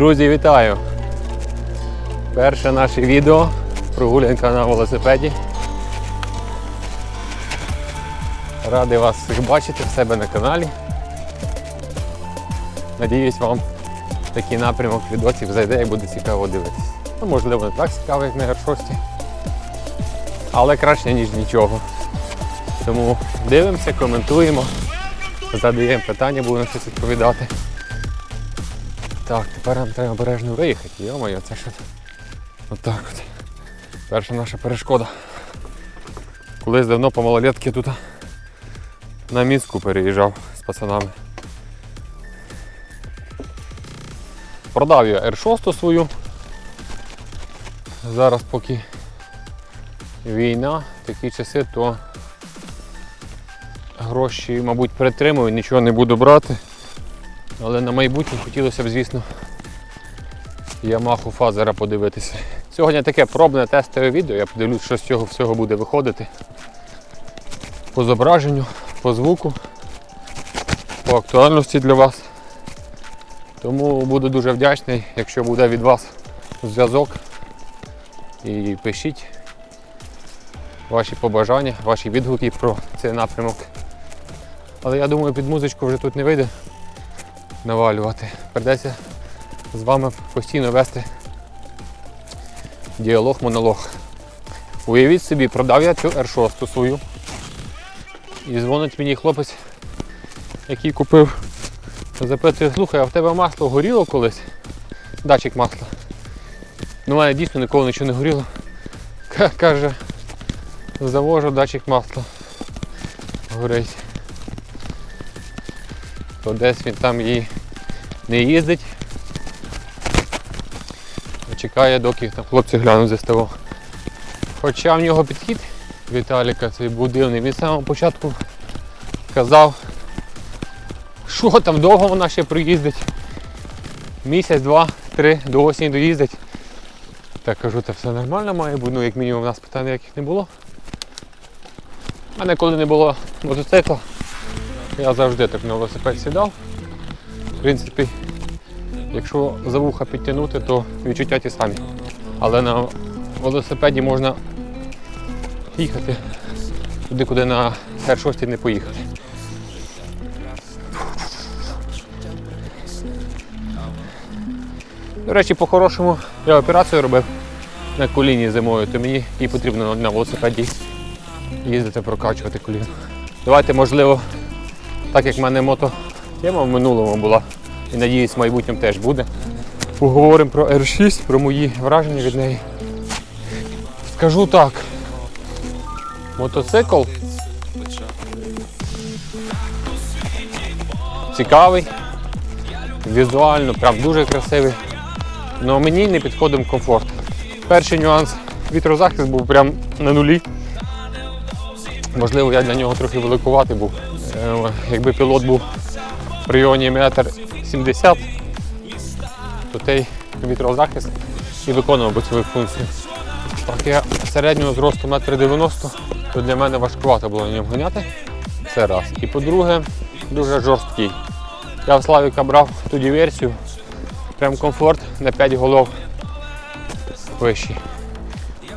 Друзі, вітаю! Перше наше відео прогулянка на велосипеді. Радий вас всіх бачити в себе на каналі. Надіюсь, вам такий напрямок відосів зайде і буде цікаво дивитися. Ну, можливо, не так цікаво, як на Гершості. Але краще, ніж нічого. Тому дивимося, коментуємо, задаємо питання, будемо щось відповідати. Так, тепер нам треба обережно виїхати. Йо-моє, це що? Отак от. Перша наша перешкода. Колись давно по малолетки тут на Мінську переїжджав з пацанами. Продав я R6 свою. Зараз поки війна, такі часи, то гроші, мабуть, перетримую, нічого не буду брати. Але на майбутнє хотілося б, звісно, Ямаху Фазера подивитися. Сьогодні таке пробне тестове відео, я подивлюсь, що з цього всього буде виходити. По зображенню, по звуку, по актуальності для вас. Тому буду дуже вдячний, якщо буде від вас зв'язок. І пишіть ваші побажання, ваші відгуки про цей напрямок. Але я думаю, під музичку вже тут не вийде навалювати. Придеться з вами постійно вести діалог, монолог. Уявіть собі, продав я цю R6 свою. І дзвонить мені хлопець, який купив. Запитує, слухай, а в тебе масло горіло колись? Датчик масла. Ну, мене дійсно ніколи нічого не горіло. Ка- Каже, завожу датчик масла. Горить. То десь він там її не їздить. Чекає, доки там хлопці глянуть за СТО. Хоча в нього підхід Віталіка цей був дивний. Він з самого початку казав, що там довго вона ще проїздить. Місяць, два, три, до осені доїздить. Так кажу, це все нормально має бути, ну як мінімум у нас питань ніяких не було. У мене коли не було мотоцикла, я завжди так на велосипед сідав. В принципі, якщо за вуха підтягнути, то відчуття ті самі. Але на велосипеді можна їхати туди, куди на R6 не поїхати. До речі, по-хорошому я операцію робив на коліні зимою, то мені і потрібно на велосипеді їздити, прокачувати коліно. Давайте, можливо, так як в мене мото тема в минулому була, і надіюсь, в майбутньому теж буде. Поговоримо про R6, про мої враження від неї. Скажу так. Мотоцикл цікавий, візуально, прям дуже красивий. Але мені не підходив комфорт. Перший нюанс вітрозахист був прям на нулі. Можливо, я для нього трохи великуватий був. Е, Якби пілот був в районі метр 70, то той вітрозахист і виконував би свою функцію. Так я середнього зросту 1,90 м, то для мене важкувато було на ньому ганяти. Це раз. І по-друге, дуже жорсткий. Я в Славіка брав ту диверсію, прям комфорт на 5 голов вищий.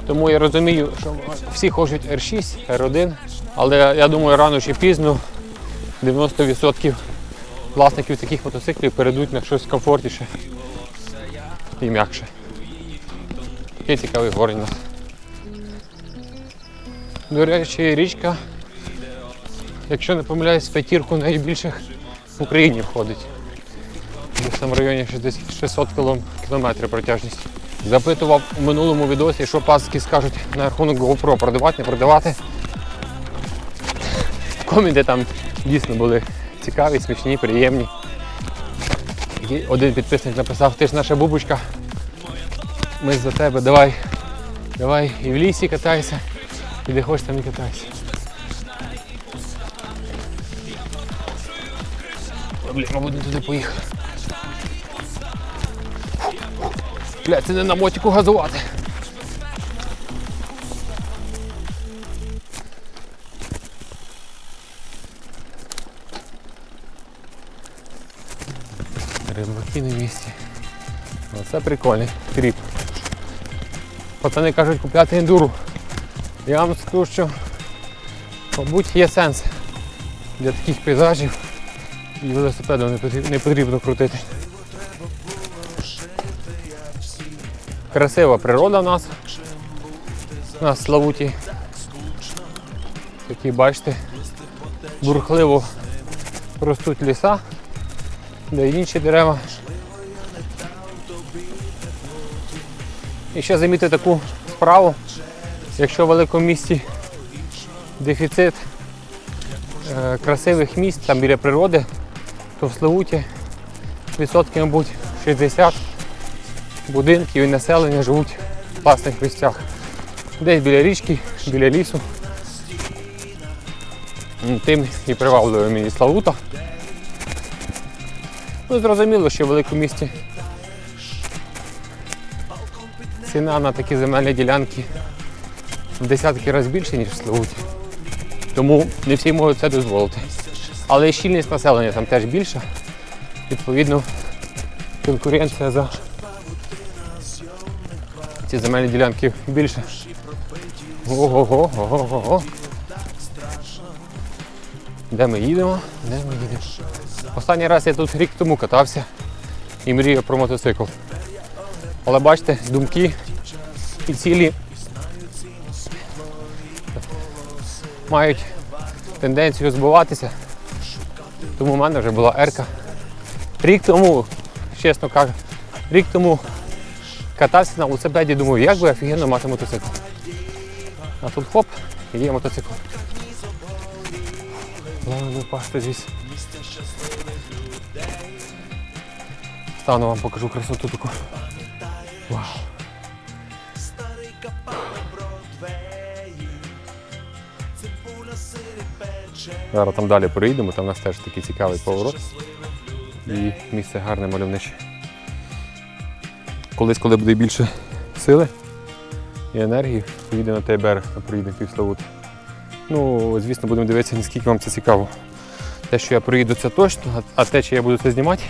Тому я розумію, що всі хочуть R6, R1, але я думаю, рано чи пізно 90% власників таких мотоциклів перейдуть на щось комфортніше і м'якше. Такий цікавий горень у нас. До речі, річка, якщо не помиляюсь, в п'ятірку найбільших в Україні входить. Десь в районі 600 кілом- кілометрів протяжність. Запитував у минулому відосі, що паски скажуть на рахунок GoPro, продавати, не продавати. Коменти там дійсно були цікаві, смішні, приємні. І один підписник написав, ти ж наша бубочка, ми за тебе, давай, давай і в лісі катайся, і де хочеш там і катайся. Блін, мабуть, не туди поїхав. Бля, це не на мотику газувати. Рибаки на місці. Оце прикольний тріп. Пацани кажуть купляти ендуру. Я вам скажу, що мабуть є сенс для таких пейзажів і велосипедом не потрібно, крутити. Красива природа в нас. У нас Славуті. Такі, бачите, бурхливо ростуть ліса, де інші дерева. І ще замітьте таку справу, якщо в великому місті дефіцит е, красивих місць там біля природи, то в Славуті відсотків, мабуть, 60 будинків і населення живуть в класних місцях. Десь біля річки, біля лісу. Тим і приваблює мені Славута. Ну, зрозуміло, що в великому місті ціна на такі земельні ділянки в десятки разів більше, ніж в Славуті. Тому не всі можуть це дозволити. Але і щільність населення там теж більша. Відповідно, конкуренція за ці земельні ділянки більше. Ого-го, ого-го. Де ми їдемо? Де ми їдемо? Останній раз я тут рік тому катався і мріяв про мотоцикл. Але бачите, думки і цілі мають тенденцію збиватися. Тому в мене вже була ерка. Рік тому, чесно кажу, рік тому катався на велосипеді, думаю, як би офігенно мати мотоцикл. А тут хоп, і є мотоцикл. Головне не впасти звідси. Стану вам покажу красоту таку. Вау. Зараз там далі проїдемо, там у нас теж такий цікавий поворот. І місце гарне мальовниче. Колись, коли буде більше сили і енергії, поїдемо на той берег, там проїдемо півславути. Ну, звісно, будемо дивитися, наскільки вам це цікаво. Те, що я проїду, це точно, а- те, чи я буду це знімати,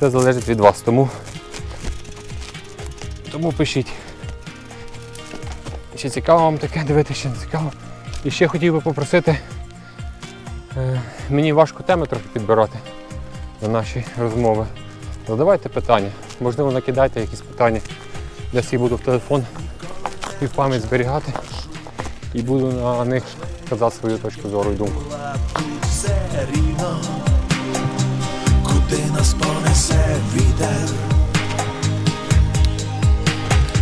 це залежить від вас. Тому, тому пишіть. Чи цікаво вам таке дивитися, чи не цікаво. І ще хотів би попросити, е, мені важко теми трохи підбирати до нашої розмови. Задавайте питання. Можливо, накидайте якісь питання. Я собі буду в телефон і в пам'ять зберігати і буду на них казати свою точку зору і думку. куди нас понесе вітер.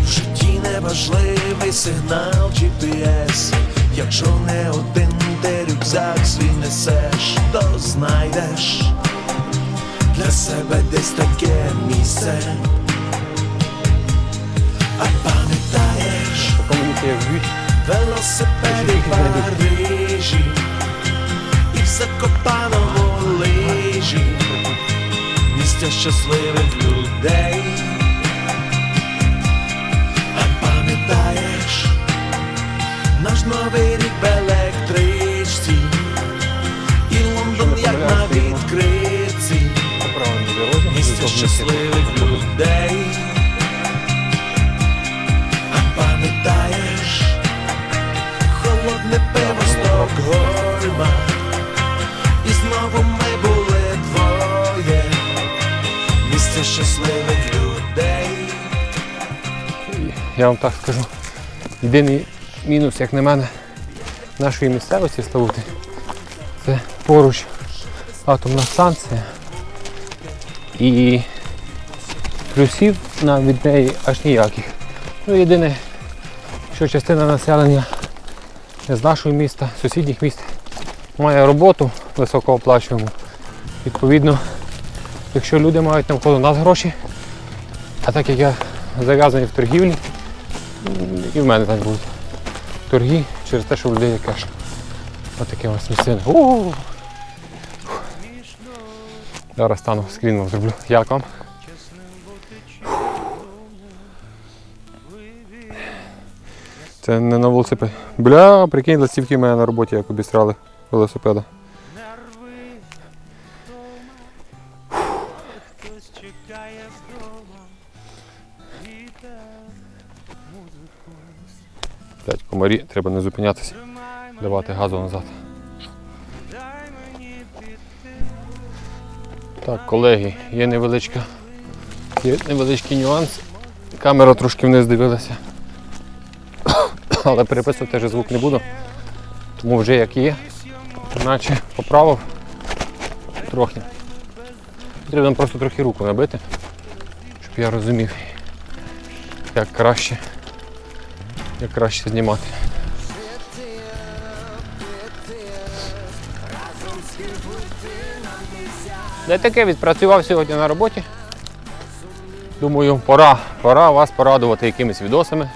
В житті неважливий сигнал GPS, якщо не один ти рюкзак свій несеш, то знайдеш для себе десь таке місце. А пам'ятаєш, велосипеді в Парижі і в Закопаному лижі, місця щасливих людей. А пам'ятаєш наш новий рік в місця. щасливих людей. А пам'ятаєш холодне пиво Стокгольма, і знову ми були двоє, місце щасливих людей. Я вам так скажу. Єдиний мінус, як на мене, нашої місцевості Славути, це поруч атомна станція. І плюсів від неї аж ніяких. Ну, єдине, що частина населення з нашого міста, сусідніх міст має роботу високооплачувану. Відповідно, якщо люди мають навколо нас гроші, а так як я зав'язаний в торгівлі, і в мене так будуть торги через те, що в людей є кеш. Ось таке ось місцина. Зараз стану скрін вам зроблю. Як вам? Це не на велосипеді. Бля, прикинь, ластівки в мене на роботі, як обістрали велосипеда. П'ять комарі, треба не зупинятися, давати газу назад. Так, колеги, є невеличка, є невеличкий нюанс. Камера трошки вниз дивилася. Але переписувати теж звук не буду. Тому вже як є, наче поправив трохи. Треба просто трохи руку набити, щоб я розумів, як краще, як краще знімати. Де таке відпрацював сьогодні на роботі. Думаю, пора, пора вас порадувати якимись відосами,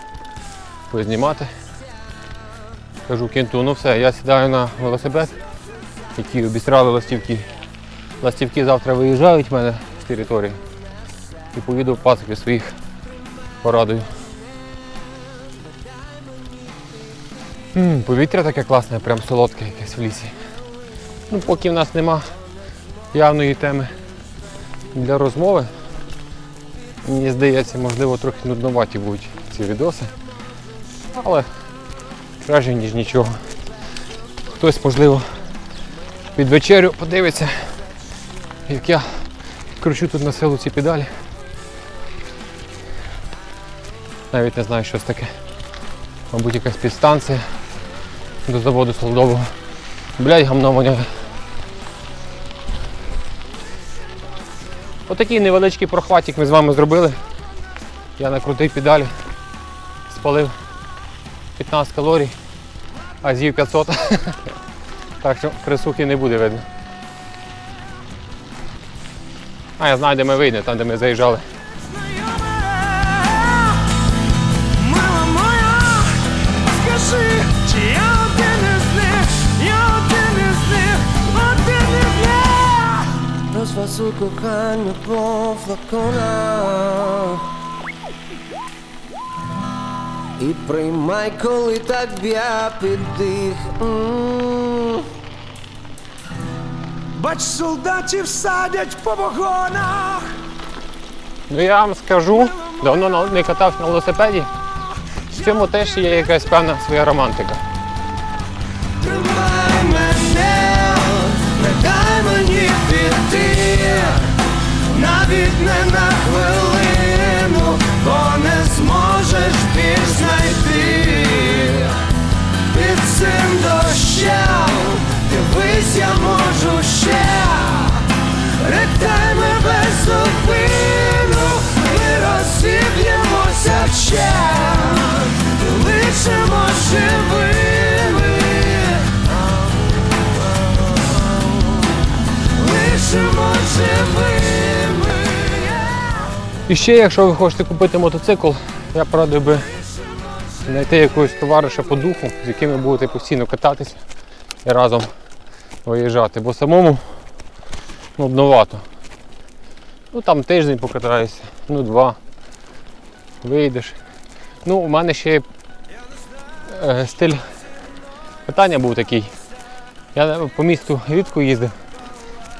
познімати. Кажу кінту, ну все, я сідаю на велосипед, які обістрали ластівки. Ластівки завтра виїжджають в мене з території. І поїду пасики своїх порадую. М, повітря таке класне, прям солодке якесь в лісі. Ну, поки в нас нема явної теми для розмови. Мені здається, можливо, трохи нудноваті будуть ці відоси. Але краще, ніж нічого. Хтось, можливо, під вечерю подивиться, як я кручу тут на силу ці педалі. Навіть не знаю, що це таке. Мабуть, якась підстанція до заводу солодового. Блядь, гамно воняє. Отакий невеличкий прохватик ми з вами зробили. Я на крутій педалі спалив 15 калорій, а з'їв 500. так що крисухи не буде видно. А я знаю, де ми вийдемо, там де ми заїжджали. Коханню по флаконах І приймай, коли так б'я піддих. Бач, солдатів садять по вагонах Ну я вам скажу, давно не катався на велосипеді. В цьому теж є якась певна своя романтика. Навіть не на хвилину, бо не зможеш більш знайти. Під цим дощем, дивись, я можу ще, ректайми без зупину, ми розіб'ємося ще, лишимо живими. І ще, якщо ви хочете купити мотоцикл, я порадив би знайти якогось товариша по духу, з яким ви будете постійно кататися і разом виїжджати, бо самому нудновато. Ну там тиждень покатаєшся, ну два. Вийдеш. Ну, у мене ще е, стиль катання був такий. Я по місту рідко їздив,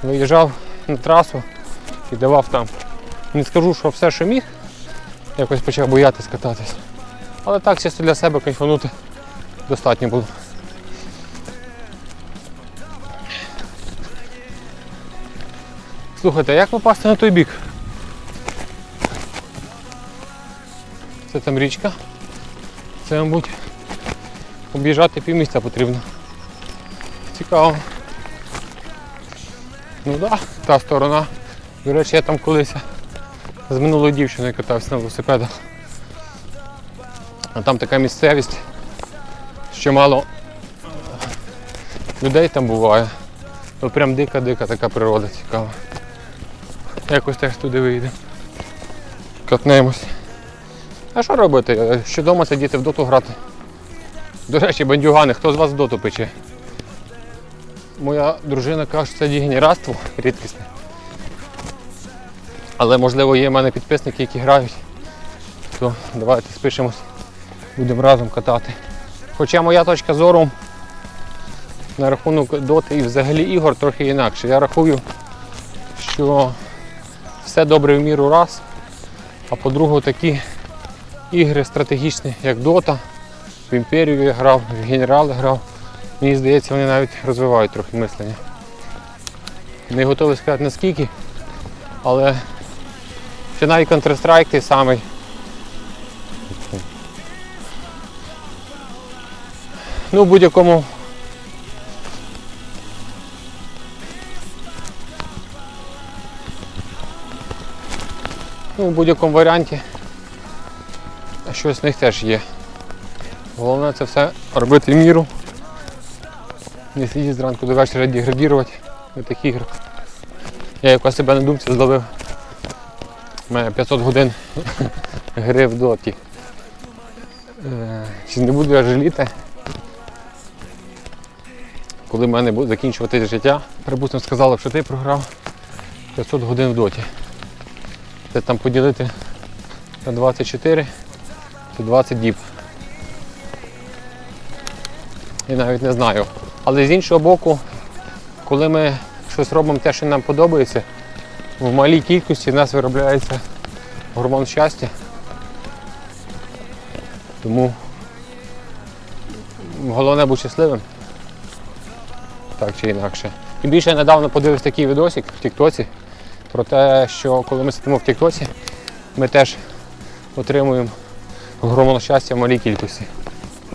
виїжджав на трасу і давав там. Не скажу, що все, що міг, якось почав боятись кататись. Але так, чисто для себе кайфанути достатньо було. Слухайте, а як попасти на той бік? Це там річка. Це, мабуть, об'їжджати півміста потрібно. Цікаво. Ну так, да, та сторона. До речі, я там колись з минулою дівчиною катався на велосипедах. А там така місцевість, що мало людей там буває. Ну прям дика-дика така природа цікава. Якось теж туди вийдемо. Катнемось. А що робити? Що вдома сидіти в доту грати? До речі, бандюгани, хто з вас в доту пече? Моя дружина каже, що це дегенератство рідкісне. Але можливо є в мене підписники, які грають. То давайте спишемось, будемо разом катати. Хоча моя точка зору на рахунок доти і взагалі ігор трохи інакше. Я рахую, що все добре в міру раз, а по-друге такі ігри стратегічні, як дота, в імперію я грав, в генерали грав. Мені здається, вони навіть розвивають трохи мислення. Не готовий сказати наскільки, але ще навіть Counter-Strike той самий. Ну, в будь-якому Ну, в будь-якому варіанті щось в них теж є. Головне це все робити міру. Не сидіти зранку до вечора деградувати на таких іграх. Я якось себе на думці зловив. У мене 500 годин гри в доті. Е, Чи не буду я жаліти, коли в мене буде закінчуватись життя, припустимо, сказали, що ти програв 500 годин в доті. Це там поділити на 24, це 20 діб. Я навіть не знаю. Але з іншого боку, коли ми щось робимо те, що нам подобається, в малій кількості в нас виробляється гормон щастя. Тому головне бути щасливим. Так чи інакше. І більше я недавно подивився такий відосик в Тіктоці про те, що коли ми сидимо в Тіктоці, ми теж отримуємо гормон щастя в малій кількості.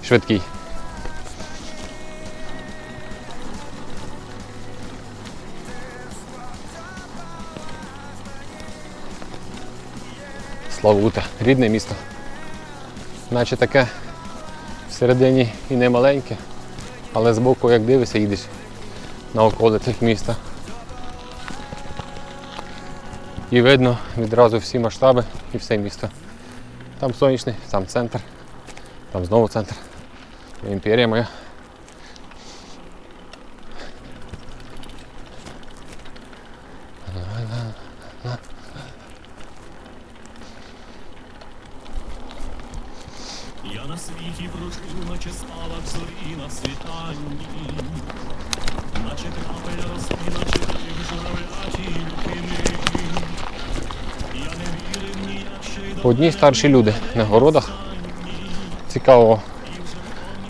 Швидкий. Славута, рідне місто. Наче таке всередині і не маленьке, але збоку, як дивишся, їдеш на околицях міста. І видно відразу всі масштаби і все місто. Там сонячний, там центр, там знову центр. Імперія моя. Одні старші люди на городах. Цікаво.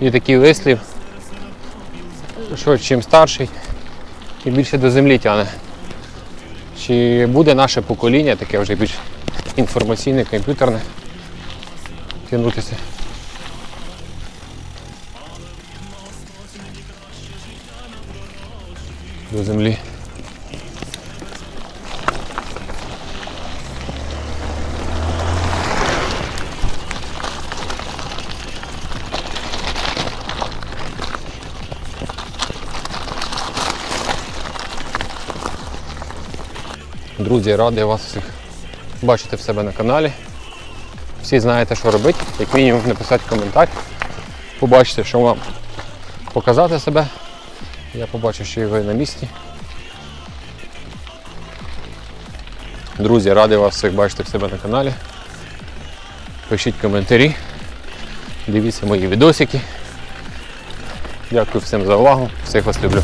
Є такий вислів, що чим старший, тим більше до землі тягне. Чи буде наше покоління, таке вже більш інформаційне, комп'ютерне, тягнутися? До землі. Друзі, радий вас всіх бачити в себе на каналі. Всі знаєте, що робити, як мінімум написати коментар, побачити, що вам показати себе. Я побачив, що і ви на місці. Друзі, радий вас всіх бачити в себе на каналі. Пишіть коментарі, дивіться мої відосики. Дякую всім за увагу. Всіх вас люблю.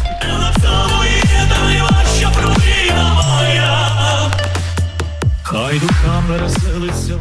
Haydu kamlara sarılsın